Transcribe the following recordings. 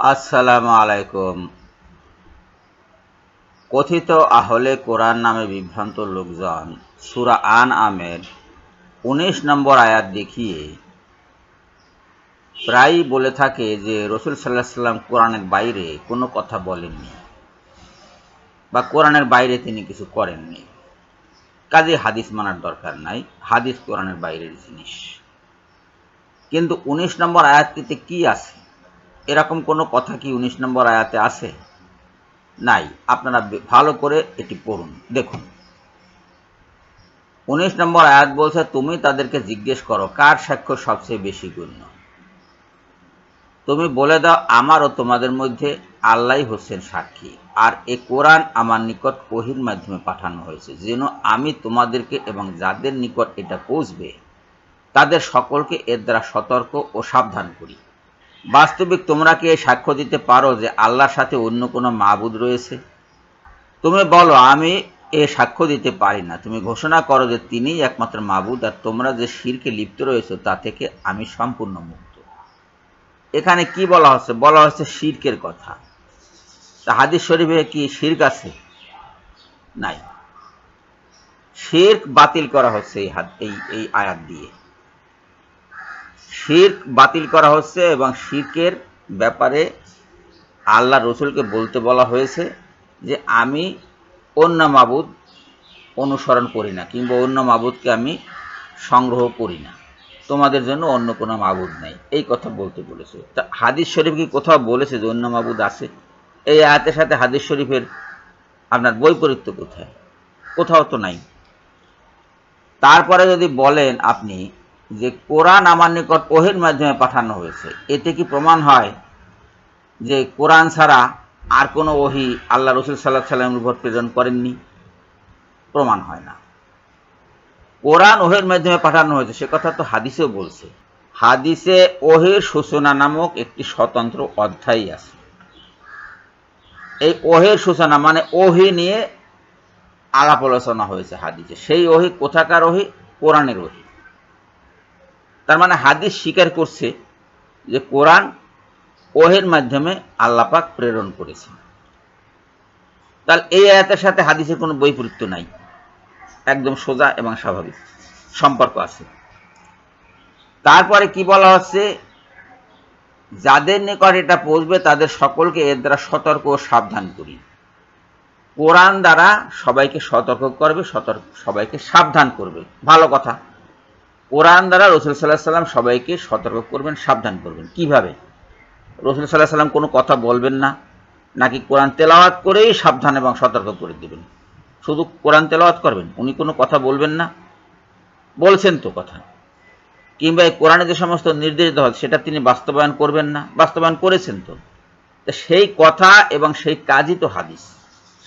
আসসালামু আলাইকুম। কথিত আহলে কোরআন নামে বিভ্রান্ত লোকজন, সুরা আন আমের উনিশ নম্বর আয়াত দেখিয়ে প্রায়ই বলে থাকে যে, রসুল সাল্লাহ সাল্লাম কোরআনের বাইরে কোনো কথা বলেননি বা কোরআনের বাইরে তিনি কিছু করেননি। কাজে হাদিস মানার দরকার নাই, হাদিস কোরআনের বাইরের জিনিস। কিন্তু উনিশ নম্বর আয়াতটিতে কি আছে? এরকম কোনো কথা কি উনিশ নম্বর আয়াতে আছে? নাই। আপনারা ভালো করে এটি পড়ুন, দেখুন। উনিশ নম্বর আয়াত বলছে, তুমি তাদেরকে জিজ্ঞেস করো, কার সাক্ষ্য সবচেয়ে বেশি গণ্য? তুমি বলে দাও আমার ও তোমাদের মধ্যে আল্লাহ হোসেন সাক্ষী, আর এ কোরআন আমার নিকট ওহির মাধ্যমে পাঠানো হয়েছে। যেন আমি তোমাদেরকে এবং যাদের নিকট এটা পৌঁছবে, তাদের সকলকে এর দ্বারা সতর্ক ও সাবধান করি। বাস্তবিক তোমরা কি সাক্ষ্য দিতে পারো যে আল্লাহর সাথে অন্য কোনো মাবুদ রয়েছে? তুমি বলো, আমি এ সাক্ষ্য দিতে পারি না। তুমি ঘোষণা করো যে তিনিই একমাত্র মাবুদ আর তোমরা যে শিরকে লিপ্ত রয়েছে, তা থেকে আমি সম্পূর্ণ মুক্ত। এখানে কি বলা হচ্ছে? বলা হচ্ছে শিরকের কথা। তা হাদিস শরীফে কি শির্ক আছে? নাই। শির্ক বাতিল করা হচ্ছে এই হাত এই এই আয়াত দিয়ে। শির্ক বাতিল করা হচ্ছে এবং শির্কের ব্যাপারে আল্লাহ রসুলকে বলতে বলা হয়েছে যে আমি অন্য মাবুদ অনুসরণ করি না কিংবা অন্য মাবুদকে আমি সংগ্রহ করি না। তোমাদের জন্য অন্য কোনো মাবুদ নাই। এই কথা বলতে বলেছে। তা হাদিস শরীফ কি কোথাও বলেছে যে অন্য মাবুদ আছে? এই আয়াতের সাথে হাদিস শরীফের আপনার বৈপরীত্য কোথায়? কোথাও তো নাই। তারপরে যদি বলেন আপনি যে কোরআন আমার নিকট ওহের মাধ্যমে পাঠানো হয়েছে, এতে কি প্রমাণ হয় যে কোরআন ছাড়া আর কোনো ওহি আল্লাহ রসুল সাল্লাহ সাল্লামের উপর প্রেরণ করেননি? প্রমাণ হয় না। কোরআন ওহের মাধ্যমে পাঠানো হয়েছে, সে কথা তো হাদিসেও বলছে। হাদিসে ওহের সূচনা নামক একটি স্বতন্ত্র অধ্যায় আছে। এই ওহের সূচনা মানে ওহি নিয়ে আলাপ আলোচনা হয়েছে হাদিসে। সেই ওহি কোথাকার ওহি? কোরআনের ওহি। তার মানে হাদিস স্বীকার করছে যে কোরআন ওহের মাধ্যমে আল্লাপাক প্রেরণ করেছেন। তাহলে এই আয়াতের সাথে হাদিসের কোনো বৈপরীত্য নাই। একদম সোজা এবং স্বাভাবিক সম্পর্ক আছে। তারপরে কি বলা হচ্ছে? যাদের নিকট এটা পৌঁছবে, তাদের সকলকে এর দ্বারা সতর্ক ও সাবধান করি। কোরআন দ্বারা সবাইকে সতর্ক করবে, সতর্ক সবাইকে সাবধান করবে। ভালো কথা। কোরআন দ্বারা রসুল সাল্লাহ সাল্লাম সবাইকে সতর্ক করবেন, সাবধান করবেন। কীভাবে? রসুল সাল্লাহ সাল্লাম কোনো কথা বলবেন না, নাকি কোরআন তেলাওয়াত করেই সাবধান এবং সতর্ক করে দেবেন। শুধু কোরআন তেলাওয়াত করবেন, উনি কোনো কথা বলবেন না, বলছেন তো কথা। কিংবা এই কোরআনে যে সমস্ত নির্দেশ দেওয়া সেটা তিনি বাস্তবায়ন করবেন না, বাস্তবায়ন করেছেন তো সেই কথা এবং সেই কাজই তো হাদিস।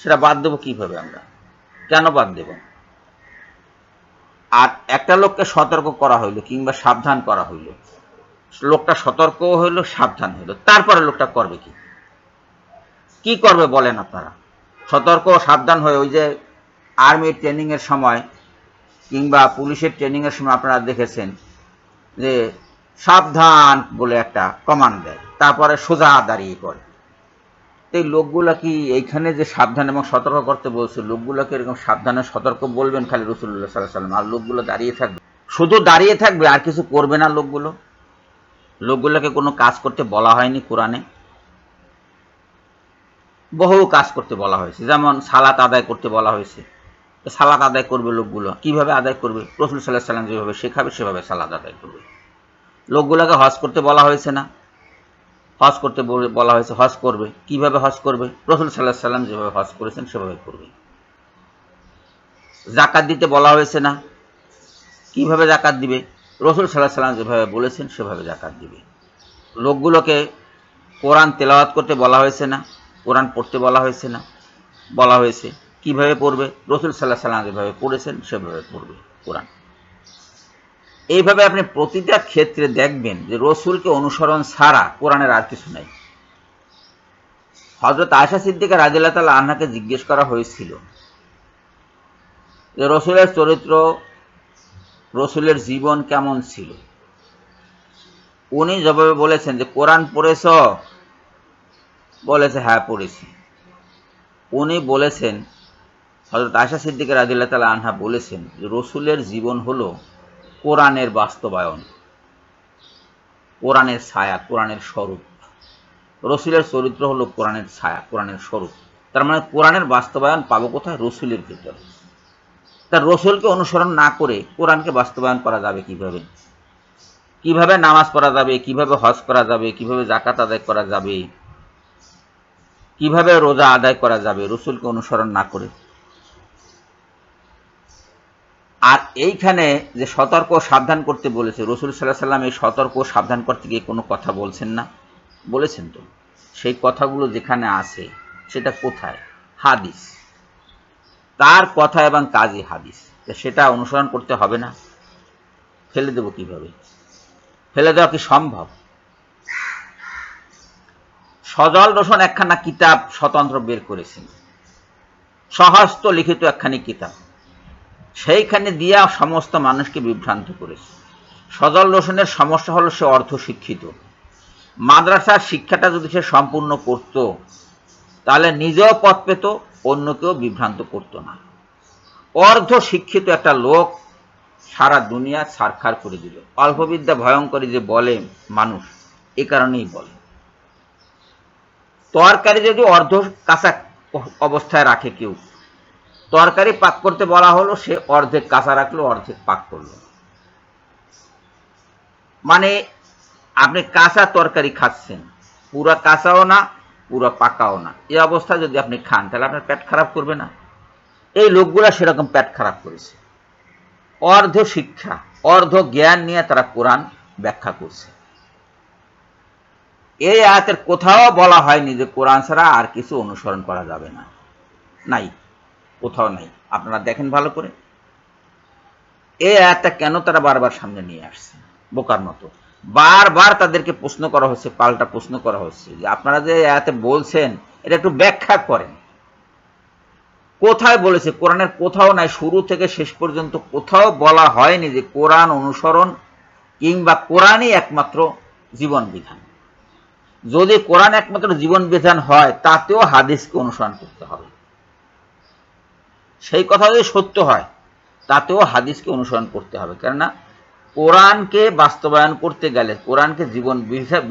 সেটা বাদ দেবো কীভাবে আমরা? কেন বাদ দেব? আর একটা লোককে সতর্ক করা হইল কিংবা সাবধান করা হইল। লোকটা সতর্ক হইল, সাবধান হইল। তারপরে লোকটা করবে কি? কি করবে বলেন আপনারা? সতর্ক সাবধান হয়ে ওই যে আর্মির ট্রেনিংয়ের সময় কিংবা পুলিশের ট্রেনিংয়ের সময় আপনারা দেখেছেন যে সাবধান বলে একটা কমান্ড দেয়। তারপরে সোজা দাঁড়িয়ে করে তো এই লোকগুলা কি এইখানে যে সাবধান এবং সতর্ক করতে বলছে? লোকগুলোকে এরকম সাবধানে সতর্ক বলবেন খালি রসুল্লাহ সাল্লাহ সাল্লাম আর লোকগুলো দাঁড়িয়ে থাকবে। শুধু দাঁড়িয়ে থাকবে, আর কিছু করবে না লোকগুলো? লোকগুলোকে কোনো কাজ করতে বলা হয়নি কোরআনে? বহু কাজ করতে বলা হয়েছে। যেমন সালাত আদায় করতে বলা হয়েছে। সালাত আদায় করবে লোকগুলো। কীভাবে আদায় করবে? রসুল সাল্লাহ সাল্লাম যেভাবে শেখাবে, সেভাবে সালাত আদায় করবে। লোকগুলোকে হজ করতে বলা হয়েছে না? হজ করতে বলা হয়েছে হজ করবে। কীভাবে হজ করবে? রসুল সাল্লাহ সাল্লাম যেভাবে হজ করেছেন, সেভাবে করবে। জাকাত দিতে বলা হয়েছে না। কীভাবে জাকাত দিবে? রসুল সাল্লাহ সাল্লাম যেভাবে বলেছেন, সেভাবে জাকাত দিবে। লোকগুলোকে কোরআন তেলাওয়াত করতে বলা হয়েছে না, কোরআন পড়তে বলা হয়েছে না, বলা হয়েছে কীভাবে পড়বে? রসুল সাল্লাহ সাল্লাম যেভাবে পড়েছেন, সেভাবে পড়বে কোরআন। এইভাবে আপনি প্রতিটা ক্ষেত্রে দেখবেন যে রসুলকে অনুসরণ ছাড়া কোরআনের আর কিছু নাই। হজরত আয়সা সিদ্দিকা রাজিল্লাহ তাল্লাহ আন্নাকে জিজ্ঞেস করা হয়েছিল যে, রসুলের চরিত্র, রসুলের জীবন কেমন ছিল? উনি জবাবে বলেছেন যে, কোরআন পড়েছ? বলেছে হ্যাঁ পড়েছি। উনি বলেছেন হজরত আয়সা সিদ্দিকের রাদিল্লা তালা আনহা বলেছেন যে, রসুলের জীবন হলো কোরআনের বাস্তবায়ন, কোরআনের ছায়া, কোরআনের স্বরূপ। রসুলের চরিত্র হলো কোরআনের ছায়া, কোরআনের স্বরূপ। তার মানে কোরআনের বাস্তবায়ন পাবো কোথায়? রসুলের ভিতরে। তার রসুলকে অনুসরণ না করে কোরআনকে বাস্তবায়ন করা যাবে কীভাবে? কীভাবে নামাজ পড়া যাবে? কীভাবে হজ করা যাবে? কীভাবে জাকাত আদায় করা যাবে? কীভাবে রোজা আদায় করা যাবে? রসুলকে অনুসরণ না করে। আর এইখানে যে সতর্ক সাবধান করতে বলেছে, রসুল সাল্লাহ সাল্লাম এই সতর্ক সাবধান করতে গিয়ে কোনো কথা বলছেন না? বলেছেন তো? সেই কথাগুলো যেখানে আছে, সেটা কোথায়? হাদিস। তার কথা এবং কাজই হাদিস। সেটা অনুসরণ করতে হবে না। ফেলে দেবো কীভাবে? ফেলে দেওয়া কি সম্ভব? সজল রোশন একখানা কিতাব স্বতন্ত্র বের করেছেন। সহস্ত লিখিত একখানি কিতাব। সেইখানে দিয়া সমস্ত মানুষকে বিভ্রান্ত করেছে। সজল রোশনের সমস্যা হলো সে অর্ধ শিক্ষিত মাদ্রাসার শিক্ষাটা যদি সে সম্পূর্ণ করত, তাহলে নিজেও পথ পেত, অন্যকেও বিভ্রান্ত করত না। অর্ধ শিক্ষিত একটা লোক সারা দুনিয়া সারখার করে দিল। অল্পবিদ্যা ভয়ঙ্করী যে বলে মানুষ, এ কারণেই বলে। তরকারি যদি অর্ধ কাঁচা অবস্থায় রাখে কেউ তরকারি পাক করতে বলা হলো, সে অর্ধেক কাঁচা রাখল, অর্ধেক পাক করল। মানে আপনি কাঁচা তরকারি খাচ্ছেন, পুরা কাঁচাও না, পুরো পাকাও না। এই অবস্থায় যদি আপনি খান, তাহলে আপনার পেট খারাপ করবে না। এই লোকগুলা সেরকম পেট খারাপ করেছে। অর্ধ শিক্ষা, অর্ধ জ্ঞান নিয়ে তারা কোরআন ব্যাখ্যা করছে। এই আয়াতের কোথাও বলা হয়নি যে কোরআন ছাড়া আর কিছু অনুসরণ করা যাবে না। নাই। কোথাও নাই। আপনারা দেখেন ভালো করে। এই আয়াতটা কেন তারা বারবার সামনে নিয়ে আসছে? বোকার মতো। বারবার তাদেরকে প্রশ্ন করা হচ্ছে, পাল্টা প্রশ্ন করা হচ্ছে। যে আপনারা যে আয়াতে বলছেন, এটা একটু ব্যাখ্যা করেন। কোথায় বলেছে? কোরআনের কোথাও নাই, শুরু থেকে শেষ পর্যন্ত কোথাও বলা হয়নি যে কোরআন অনুসরণ কিংবা কোরআনই একমাত্র জীবন বিধান। যদি কোরআন একমাত্র জীবন বিধান হয়, তাতেও হাদিসকে অনুসরণ করতে হবে। সেই কথা যদি সত্য হয়, তাতেও হাদিসকে অনুসরণ করতে হবে। কেননা, কোরআনকে বাস্তবায়ন করতে গেলে, কোরআনকে জীবন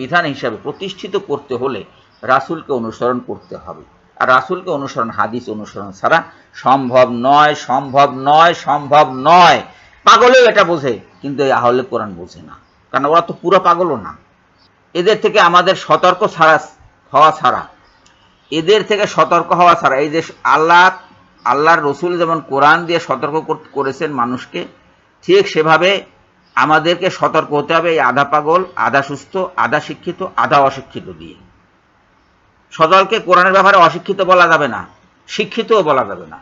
বিধান হিসাবে প্রতিষ্ঠিত করতে হলে রাসুলকে অনুসরণ করতে হবে। আর রাসুলকে অনুসরণ, হাদিস অনুসরণ ছাড়া সম্ভব নয় সম্ভব নয় সম্ভব নয়। পাগলেও এটা বোঝে, কিন্তু এই আহলে কোরআন বোঝে না। কারণ ওরা তো পুরো পাগলও না। এদের থেকে আমাদের সতর্ক ছাড়া, হওয়া ছাড়া, এদের থেকে সতর্ক হওয়া ছাড়া, এই যে আল্লাহ আল্লাহর রসুল যেমন কোরআন দিয়ে সতর্ক করেছেন মানুষকে, ঠিক সেভাবে আমাদেরকে সতর্ক হতে হবে এই আধা পাগল, আধা সুস্থ, আধা শিক্ষিত, আধা অশিক্ষিত দিয়ে। সজলকে কোরআনের ব্যাপারে অশিক্ষিত বলা যাবে না, শিক্ষিতও বলা যাবে না।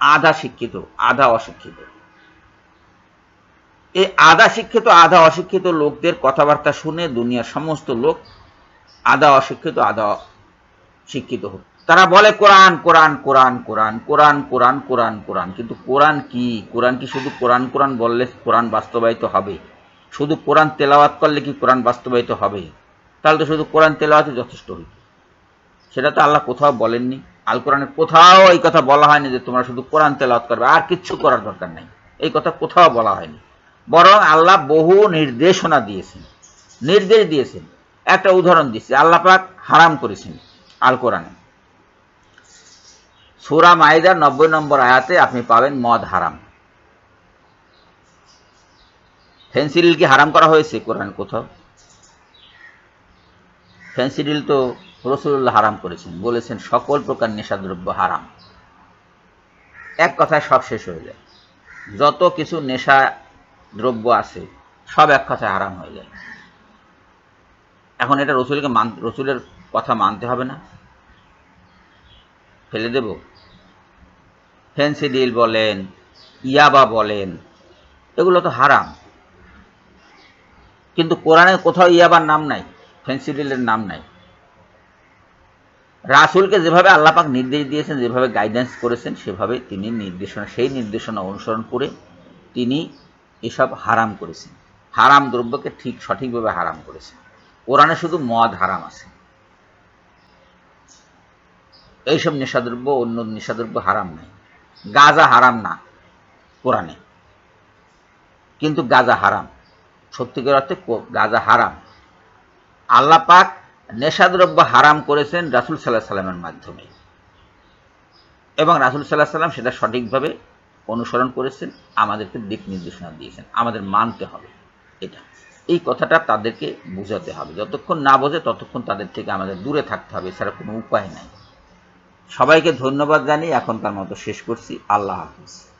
আধা শিক্ষিত, আধা অশিক্ষিত। এই আধা শিক্ষিত, আধা অশিক্ষিত লোকদের কথাবার্তা শুনে দুনিয়ার সমস্ত লোক আধা অশিক্ষিত, আধা শিক্ষিত হোক তারা বলে কোরআন কোরআন কোরআন কোরআন কোরআন কোরআন কোরআন কোরআন। কিন্তু কোরআন কি? কোরআন কি শুধু কোরআন কোরআন বললে কোরআন বাস্তবায়িত হবে? শুধু কোরআন তেলাওয়াত করলে কি কোরআন বাস্তবায়িত হবে? তাহলে তো শুধু কোরআন তেলাওয়াতই যথেষ্ট হইত। সেটা তো আল্লাহ কোথাও বলেননি। আল কোরআনের কোথাও এই কথা বলা হয়নি যে তোমরা শুধু কোরআন তেলাওয়াত করবে। আর কিচ্ছু করার দরকার নাই। এই কথা কোথাও বলা হয়নি। বরং আল্লাহ বহু নির্দেশনা দিয়েছেন। নির্দেশ দিয়েছেন। একটা উদাহরণ দিচ্ছে। আল্লাহ পাক হারাম করেছেন আল কোরআনে। সুরা মাইদার নব্বই নম্বর আয়াতে আপনি পাবেন মদ হারাম। ফেন্সিডিল কি হারাম করা হয়েছে কোরআন কোথাও? ফেন্সিডিল তো রসুল্লাহ হারাম করেছেন, বলেছেন সকল প্রকার নেশাদ্রব্য হারাম। এক কথায় সব শেষ হয়ে যায়। যত কিছু নেশা দ্রব্য আছে, সব এক কথায় হারাম হয়ে যায়। এখন এটা রসুলকে মান, রসুলের কথা মানতে হবে না। ফেলে দেব? ফেন্সিডিল বলেন, ইয়াবা বলেন, এগুলো তো হারাম। কিন্তু কোরআনে কোথাও ইয়াবার নাম নাই, ফেন্সিডিলের নাম নাই। রাসুলকে যেভাবে আল্লাপাক নির্দেশ দিয়েছেন, যেভাবে গাইডেন্স করেছেন, সেভাবে তিনি নির্দেশনা, সেই নির্দেশনা অনুসরণ করে তিনি এসব হারাম করেছেন। হারাম দ্রব্যকে ঠিক সঠিকভাবে হারাম করেছেন। কোরআনে শুধু মদ হারাম আছে। এইসব নেশাদ্রব্য, অন্য নেশাদ্রব্য হারাম নাই। গাজা হারাম না, কোরআনে। কিন্তু গাজা হারাম। সত্যিকার অর্থে গাজা হারাম। আল্লাহ পাক নেশাদ্রব্য হারাম করেছেন রাসুল সাল্লাহ সাল্লামের মাধ্যমে। এবং রাসুল সাল্লাহ সাল্লাম সেটা সঠিকভাবে অনুসরণ করেছেন, আমাদেরকে দিক নির্দেশনা দিয়েছেন, আমাদের মানতে হবে এটা। এই কথাটা তাদেরকে বোঝাতে হবে। যতক্ষণ না বোঝে ততক্ষণ তাদের থেকে আমাদের দূরে থাকতে হবে, এছাড়া কোনো উপায় নাই। সবাইকে ধন্যবাদ জানিয়ে এখনকার মতো শেষ করছি। আল্লাহ হাফিজ।